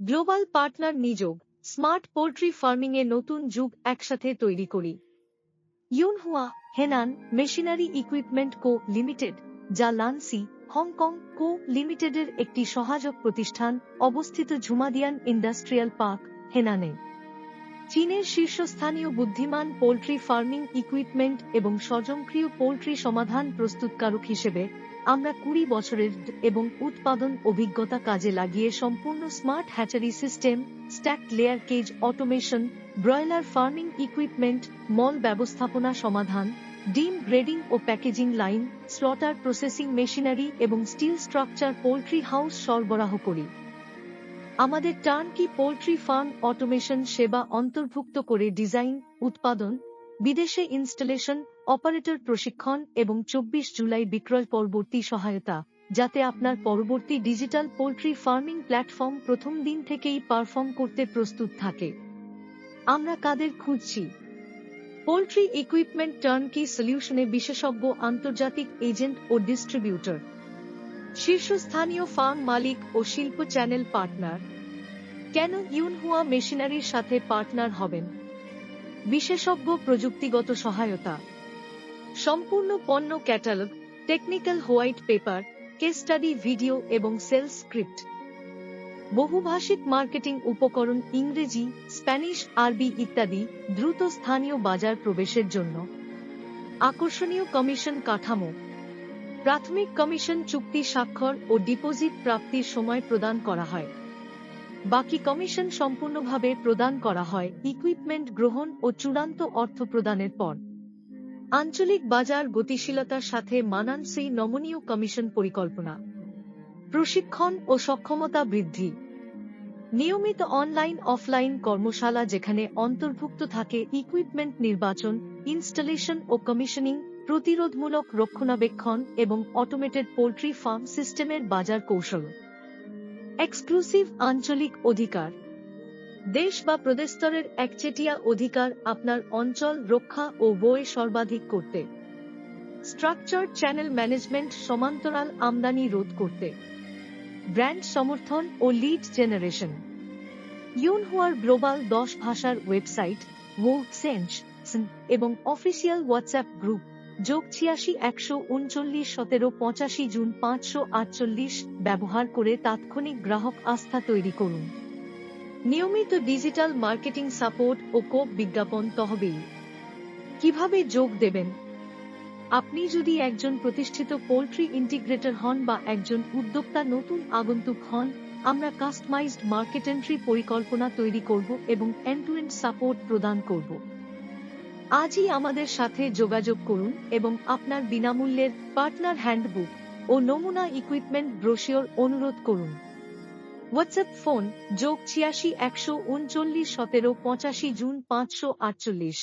Global partner নিযোগ, smart poultry farming এ নতুন যুগ একসাথে তৈরি করি। Yunhua Henan machinery equipment co limited, যা লানসি, হংকং কো লিমিটেডের একটি সহায়ক প্রতিষ্ঠান অবস্থিত ঝুমাদিয়ান ইন্ডাস্ট্রিয়াল পার্ক, হেনানে। চীনের শীর্ষস্থানীয় বুদ্ধিমান পোল্ট্রি ফার্মিং ইকুইপমেন্ট এবং স্বজনক্রিয় পোল্ট্রি সমাধান প্রস্তুতকারক হিসেবে আমরা কুড়ি বছরের এবং উৎপাদন অভিজ্ঞতা কাজে লাগিয়ে সম্পূর্ণ smart hatchery system stack layer cage automation, broiler farming equipment, মল ব্যবস্থাপনা সমাধান, ডিম গ্রেডিং ও packaging line, slaughter processing machinery এবং স্টিল স্ট্রাকচার পোল্ট্রি হাউস সরবরাহ করি। আমাদের টার্নকি পোল্ট্রি ফার্ম অটোমেশন সেবা অন্তর্ভুক্ত করে ডিজাইন, উৎপাদন, বিদেশে ইনস্টলেশন, অপারেটর প্রশিক্ষণ এবং চব্বিশ জুলাই বিক্রয় পরবর্তী সহায়তা, যাতে আপনার পরবর্তী ডিজিটাল পোল্ট্রি ফার্মিং প্ল্যাটফর্ম প্রথম দিন থেকেই পারফর্ম করতে প্রস্তুত থাকে। আমরা কাদের খুঁজছি? পোল্ট্রি ইকুইপমেন্ট টার্নকি সলিউশনে বিশেষজ্ঞ, আন্তর্জাতিক এজেন্ট ও ডিস্ট্রিবিউটর। শীর্ষস্থানীয় ফার্ম মালিক ও শিল্প চ্যানেল পার্টনার। কেন ইউনহুয়া মেশিনারির সাথে পার্টনার হবেন? বিশেষজ্ঞ প্রযুক্তিগত সহায়তা। সম্পূর্ণ পণ্য catalogue, technical white paper, case study video এবং সেলস স্ক্রিপ্ট। বহুভাষিক মার্কেটিং উপকরণ ইংরেজি, স্প্যানিশ, আরবি ইত্যাদি দ্রুত স্থানীয় বাজার প্রবেশের জন্য। আকর্ষণীয় কমিশন কাঠামো। প্রাথমিক কমিশন চুক্তি স্বাক্ষর ও ডিপোজিট প্রাপ্তির সময় প্রদান করা হয়। বাকি কমিশন সম্পূর্ণভাবে প্রদান করা হয় ইকুইপমেন্ট গ্রহণ ও চূড়ান্ত অর্থ প্রদানের পর। আঞ্চলিক বাজার গতিশীলতার সাথে মানানসই নমনীয় কমিশন পরিকল্পনা। প্রশিক্ষণ ও সক্ষমতা বৃদ্ধি। নিয়মিত অনলাইন, অফলাইন কর্মশালা যেখানে অন্তর্ভুক্ত থাকে ইকুইপমেন্ট নির্বাচন, ইনস্টলেশন ও কমিশনিং প্রতিরোধমূলক রক্ষণাবেক্ষণ এবং অটোমেটেড পোল্ট্রি ফার্ম সিস্টেমের বাজার কৌশল। এক্সক্লুসিভ আঞ্চলিক অধিকার। দেশ বা প্রদেশস্তরের একচেটিয়া অধিকার আপনার অঞ্চল রক্ষা ও বই সর্বাধিক করতে। স্ট্রাকচার চ্যানেল ম্যানেজমেন্ট সমান্তরাল আমদানি রোধ করতে। ব্র্যান্ড সমর্থন ও লিড জেনারেশন ইউনহুয়ার গ্লোবাল দশ ভাষার ওয়েবসাইট ও সেন্স এবং অফিসিয়াল হোয়াটসঅ্যাপ গ্রুপ যোগ ছিয়াশি, একশো উনচল্লিশ, সতেরো, পঁচাশি, জুন পাঁচশো আটচল্লিশ ব্যবহার করে তাৎক্ষণিক গ্রাহক আস্থা তৈরি করুন। নিয়মিত ডিজিটাল মার্কেটিং সাপোর্ট ও কোপ বিজ্ঞাপন তহবিল। কীভাবে যোগ দেবেন? আপনি যদি একজন প্রতিষ্ঠিত পোল্ট্রি ইন্টিগ্রেটর হন বা একজন উদ্যোক্তা, নতুন আগন্তুক হন, আমরা কাস্টমাইজড মার্কেট এন্ট্রি পরিকল্পনা তৈরি করব এবং এন্ড টু এন্ড সাপোর্ট প্রদান করব। আজই আমাদের সাথে যোগাযোগ করুন এবং আপনার বিনামূল্যের পার্টনার হ্যান্ডবুক ও নমুনা ইকুইপমেন্ট ব্রোশিওর অনুরোধ করুন। হোয়াটসঅ্যাপ ফোন যোগ ছিয়াশি একশো উনচল্লিশ সতেরো পঁচাশি জুন পাঁচশো আটচল্লিশ।